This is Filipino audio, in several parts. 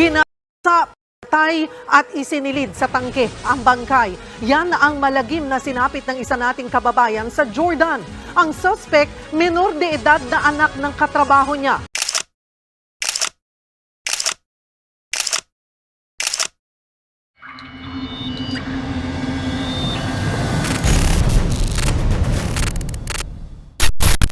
Ginasa patay at isinilid sa tangke ang bangkay. Yan ang malagim na sinapit ng isa nating kababayan sa Jordan. Ang suspect, minor de edad na anak ng katrabaho niya.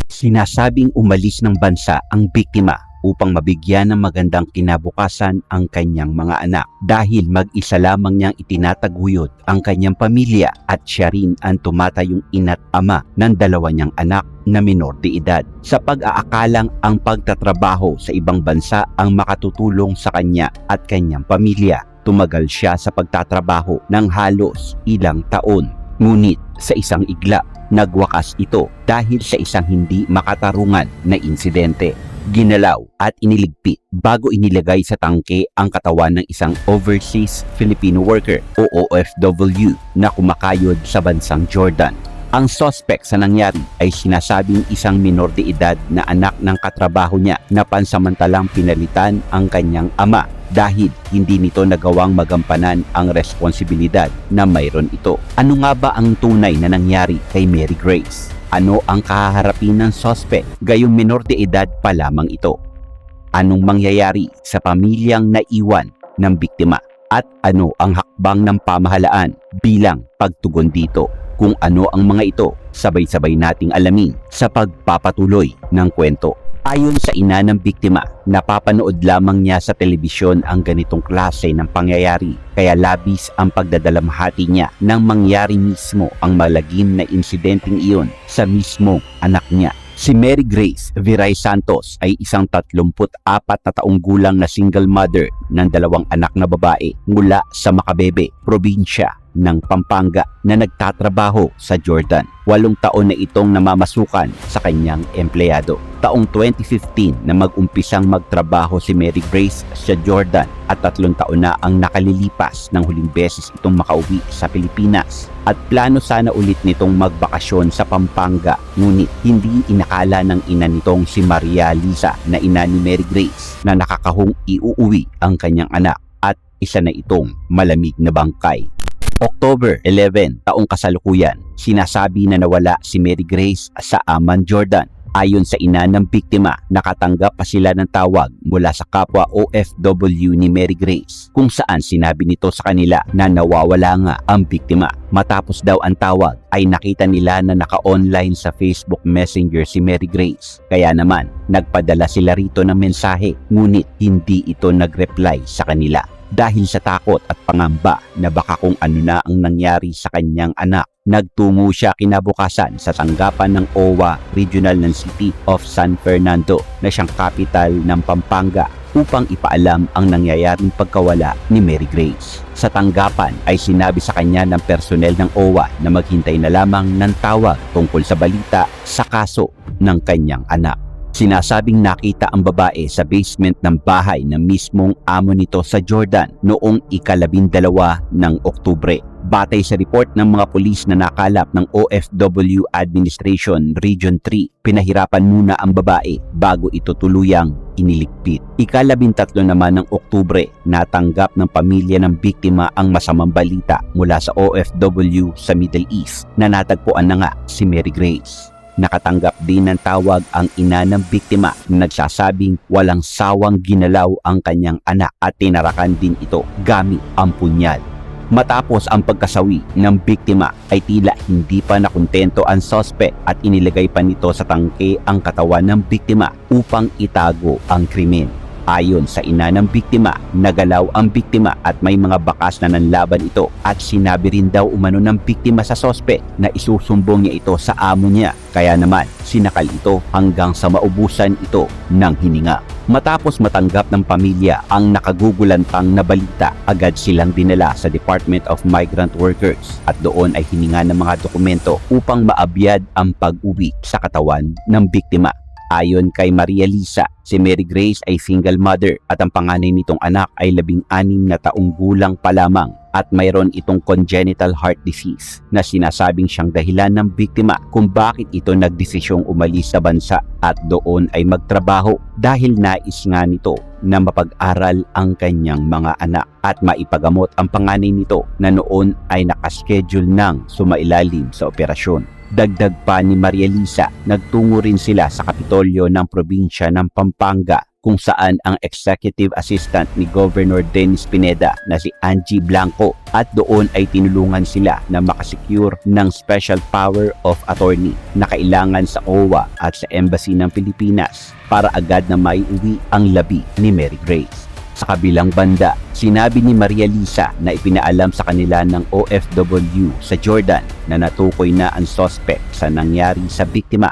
Sinasabing umalis ng bansa ang biktima upang mabigyan ng magandang kinabukasan ang kanyang mga anak dahil mag-isa lamang niyang itinataguyod ang kanyang pamilya at siya rin ang tumatayong ina't ama ng dalawa niyang anak na minor de edad. Sa pag-aakalang ang pagtatrabaho sa ibang bansa ang makatutulong sa kanya at kanyang pamilya, tumagal siya sa pagtatrabaho ng halos ilang taon. Ngunit sa isang igla, nagwakas ito dahil sa isang hindi makatarungan na insidente. Ginalaw at iniligpit bago inilagay sa tangke ang katawan ng isang overseas Filipino worker o OFW na kumakayod sa bansang Jordan. Ang suspect sa nangyari ay sinasabing isang minor de edad na anak ng katrabaho niya na pansamantalang pinalitan ang kanyang ama dahil hindi nito nagawang magampanan ang responsibilidad na mayroon ito. Ano nga ba ang tunay na nangyari kay Mary Grace? Ano ang kahaharapin ng suspect gayong minor de edad pa lamang ito? Anong mangyayari sa pamilyang naiwan ng biktima? At ano ang hakbang ng pamahalaan bilang pagtugon dito? Kung ano ang mga ito, sabay-sabay nating alamin sa pagpapatuloy ng kwento. Ayon sa ina ng biktima, napapanood lamang niya sa telebisyon ang ganitong klase ng pangyayari kaya labis ang pagdadalamhati niya nang mangyari mismo ang malagim na insidenteng iyon sa mismong anak niya. Si Mary Grace Viray Santos ay isang 34 na taong gulang na single mother ng dalawang anak na babae mula sa Makabebe, probinsya ng Pampanga na nagtatrabaho sa Jordan. Walong taon na itong namamasukan sa kanyang empleyado. Taong 2015 na mag-umpisang magtrabaho si Mary Grace sa Jordan at tatlong taon na ang nakalilipas ng huling beses itong makauwi sa Pilipinas. At plano sana ulit nitong magbakasyon sa Pampanga ngunit hindi inakala ng ina nitong si Maria Lisa na ina ni Mary Grace na nakakahong iuuwi ang kanyang anak at isa na itong malamig na bangkay. October 11, taong kasalukuyan, sinasabi na nawala si Mary Grace sa Aman, Jordan. Ayon sa ina ng biktima, nakatanggap pa sila ng tawag mula sa kapwa OFW ni Mary Grace kung saan sinabi nito sa kanila na nawawala nga ang biktima. Matapos daw ang tawag ay nakita nila na naka-online sa Facebook Messenger si Mary Grace. Kaya naman, nagpadala sila rito ng mensahe ngunit hindi ito nag-reply sa kanila dahil sa takot at pangamba na baka kung ano na ang nangyari sa kanyang anak. Nagtungo siya kinabukasan sa tanggapan ng OWA Regional ng City of San Fernando na siyang capital ng Pampanga upang ipaalam ang nangyayaring pagkawala ni Mary Grace. Sa tanggapan ay sinabi sa kanya ng personel ng OWA na maghintay na lamang ng tawag tungkol sa balita sa kaso ng kanyang anak. Sinasabing nakita ang babae sa basement ng bahay ng mismong amo nito sa Jordan noong ikalabindalawa ng Oktubre. Batay sa report ng mga pulis na nakalap ng OFW Administration Region 3, pinahirapan muna ang babae bago ito tuluyang iniligpit. Ikalabintatlo naman ng Oktubre, natanggap ng pamilya ng biktima ang masamang balita mula sa OFW sa Middle East na natagpuan na nga si Mary Grace. Nakatanggap din ng tawag ang ina ng biktima na nagsasabing walang sawang ginalaw ang kanyang anak at tinarakan din ito gamit ang punyal. Matapos ang pagkasawi ng biktima ay tila hindi pa nakontento ang sospek at inilagay pa nito sa tangke ang katawan ng biktima upang itago ang krimen. Ayon sa ina ng biktima, nagalaw ang biktima at may mga bakas na nanlaban ito at sinabi rin daw umano ng biktima sa sospe na isusumbong niya ito sa amo niya. Kaya naman, sinakal ito hanggang sa maubusan ito ng hininga. Matapos matanggap ng pamilya ang nakagugulantang na balita, agad silang dinala sa Department of Migrant Workers at doon ay hininga ng mga dokumento upang maabyad ang pag-uwi sa katawan ng biktima. Ayon kay Maria Lisa, si Mary Grace ay single mother at ang panganay nitong anak ay labing anim na taong gulang pa lamang at mayroon itong congenital heart disease na sinasabing siyang dahilan ng biktima kung bakit ito nagdesisyong umalis sa bansa at doon ay magtrabaho dahil nais nga nito na mapag-aral ang kanyang mga anak at maipagamot ang panganay nito na noon ay nakaschedule ng sumailalim sa operasyon. Dagdag pa ni Maria Lisa, nagtungo rin sila sa Kapitolyo ng probinsya ng Pampanga kung saan ang executive assistant ni Governor Dennis Pineda na si Angie Blanco at doon ay tinulungan sila na makasecure ng special power of attorney na kailangan sa OWA at sa Embassy ng Pilipinas para agad na maiuwi ang labi ni Mary Grace. Sa kabilang banda, sinabi ni Maria Lisa na ipinaalam sa kanila ng OFW sa Jordan na natukoy na ang suspect sa nangyari sa biktima.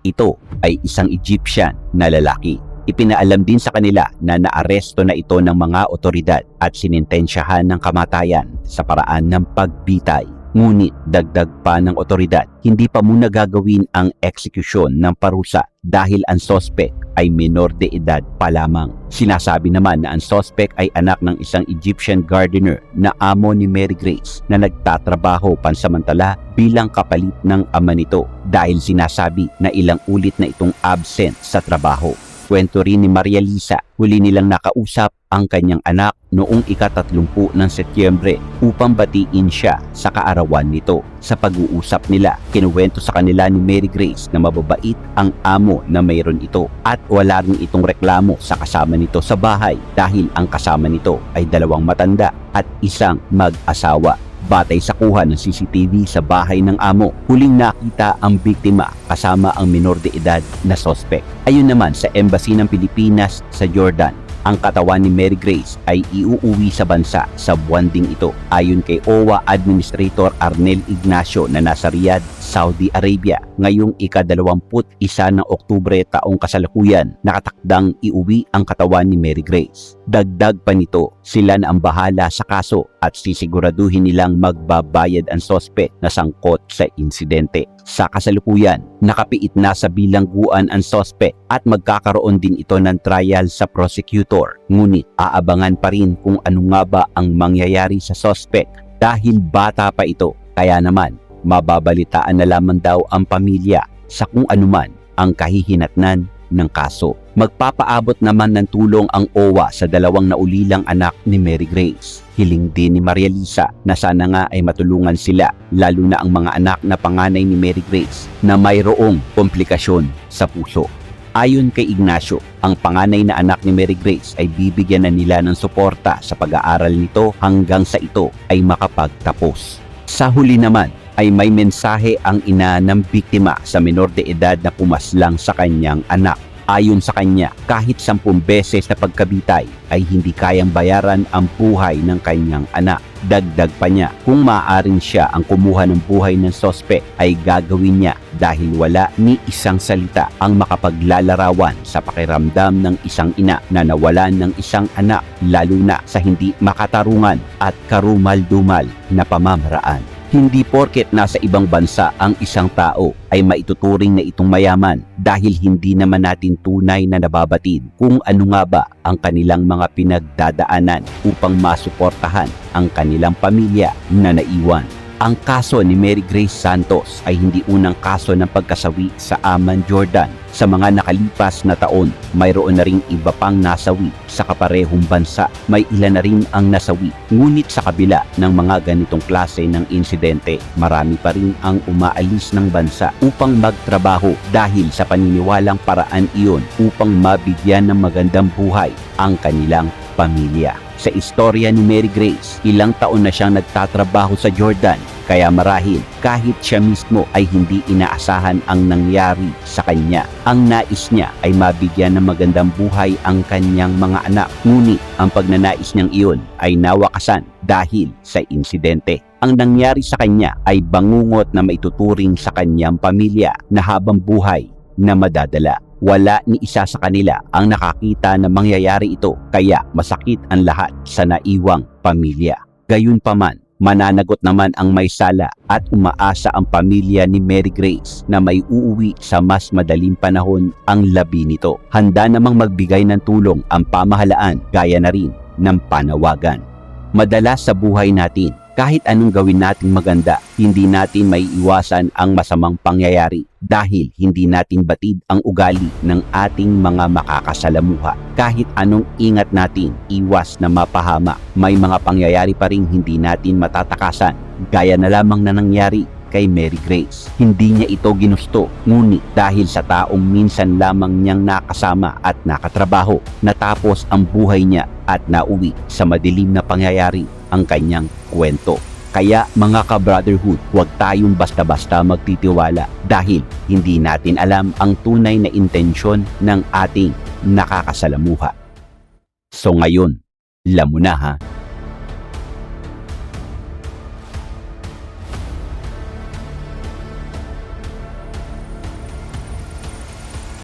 Ito ay isang Egyptian na lalaki. Ipinaalam din sa kanila na naaresto na ito ng mga otoridad at sinintensyahan ng kamatayan sa paraan ng pagbitay. Ngunit dagdag pa ng otoridad, hindi pa muna gagawin ang eksekusyon ng parusa dahil ang sospek ay minor de edad pa lamang. Sinasabi naman na ang sospek ay anak ng isang Egyptian gardener na amo ni Mary Grace na nagtatrabaho pansamantala bilang kapalit ng ama nito dahil sinasabi na ilang ulit na itong absent sa trabaho. Kwento rin ni Maria Lisa, huli nilang nakausap ang kanyang anak noong ikatatlumpu ng Setyembre upang batiin siya sa kaarawan nito. Sa pag-uusap nila, kinuwento sa kanila ni Mary Grace na mababait ang amo na mayroon ito at wala rin itong reklamo sa kasama nito sa bahay dahil ang kasama nito ay dalawang matanda at isang mag-asawa. Batay sa kuha ng CCTV sa bahay ng amo, huling nakita ang biktima kasama ang minor de edad na sospek. Ayon naman sa Embassy ng Pilipinas sa Jordan, ang katawan ni Mary Grace ay iuuwi sa bansa sa buwan ding ito ayon kay OWA Administrator Arnel Ignacio na nasa Riyadh, Saudi Arabia. Ngayong ikadalawamput isa ng Oktubre taong kasalukuyan nakatakdang iuwi ang katawan ni Mary Grace. Dagdag pa nito, sila na ang bahala sa kaso at sisiguraduhin nilang magbabayad ang sospek na sangkot sa insidente. Sa kasalukuyan, nakapiit na sa bilangguan ang sospek at magkakaroon din ito ng trial sa prosecutor. Ngunit aabangan pa rin kung ano nga ba ang mangyayari sa sospek dahil bata pa ito. Kaya naman, mababalitaan na lamang daw ang pamilya sa kung anuman ang kahihinatnan ng kaso. Magpapaabot naman ng tulong ang OWA sa dalawang naulilang anak ni Mary Grace. Hiling din ni Maria Lisa na sana nga ay matulungan sila, lalo na ang mga anak na panganay ni Mary Grace na mayroong komplikasyon sa puso. Ayon kay Ignacio, ang panganay na anak ni Mary Grace ay bibigyan na nila ng suporta sa pag-aaral nito hanggang sa ito ay makapagtapos. Sa huli naman, ay may mensahe ang ina ng biktima sa minor de edad na pumaslang sa kanyang anak. Ayon sa kanya, kahit sampung beses na pagkabitay ay hindi kayang bayaran ang buhay ng kanyang anak. Dagdag pa niya, kung maaaring siya ang kumuha ng buhay ng sospek ay gagawin niya dahil wala ni isang salita ang makapaglalarawan sa pakiramdam ng isang ina na nawalan ng isang anak lalo na sa hindi makatarungan at karumal-dumal na pamamaraan. Hindi porket nasa ibang bansa ang isang tao ay maituturing na itong mayaman dahil hindi naman natin tunay na nababatid kung ano nga ba ang kanilang mga pinagdadaanan upang masuportahan ang kanilang pamilya na naiwan. Ang kaso ni Mary Grace Santos ay hindi unang kaso ng pagkasawi sa Aman Jordan. Sa mga nakalipas na taon, mayroon na ring iba pang nasawi sa kaparehong bansa. May ilan na rin ang nasawi. Ngunit sa kabila ng mga ganitong klase ng insidente, marami pa rin ang umaalis ng bansa upang magtrabaho dahil sa paniniwalang paraan iyon upang mabigyan ng magandang buhay ang kanilang pamilya. Sa istorya ni Mary Grace, ilang taon na siyang nagtatrabaho sa Jordan kaya marahil kahit siya mismo ay hindi inaasahan ang nangyari sa kanya. Ang nais niya ay mabigyan ng magandang buhay ang kanyang mga anak. Ngunit ang pagnanais niyang iyon ay nawakasan dahil sa insidente. Ang nangyari sa kanya ay bangungot na maituturing sa kanyang pamilya na habang buhay na madadala. Wala ni isa sa kanila ang nakakita na mangyayari ito kaya masakit ang lahat sa naiwang pamilya. Gayunpaman, mananagot naman ang may sala at umaasa ang pamilya ni Mary Grace na may uuwi sa mas madaling panahon ang labi nito. Handa namang magbigay ng tulong ang pamahalaan gaya na rin ng panawagan. Madalas sa buhay natin, kahit anong gawin nating maganda, hindi natin may iwasan ang masamang pangyayari dahil hindi natin batid ang ugali ng ating mga makakasalamuha. Kahit anong ingat natin, iwas na mapahama, may mga pangyayari pa rin hindi natin matatakasan, gaya na lamang na nangyari kay Mary Grace. Hindi niya ito ginusto, ngunit dahil sa taong minsan lamang niyang nakasama at nakatrabaho, natapos ang buhay niya at nauwi sa madilim na pangyayari ang kanyang kwento. Kaya mga ka-brotherhood, huwag tayong basta-basta magtitiwala dahil hindi natin alam ang tunay na intensyon ng ating nakakasalamuha. So ngayon, alam mo na ha,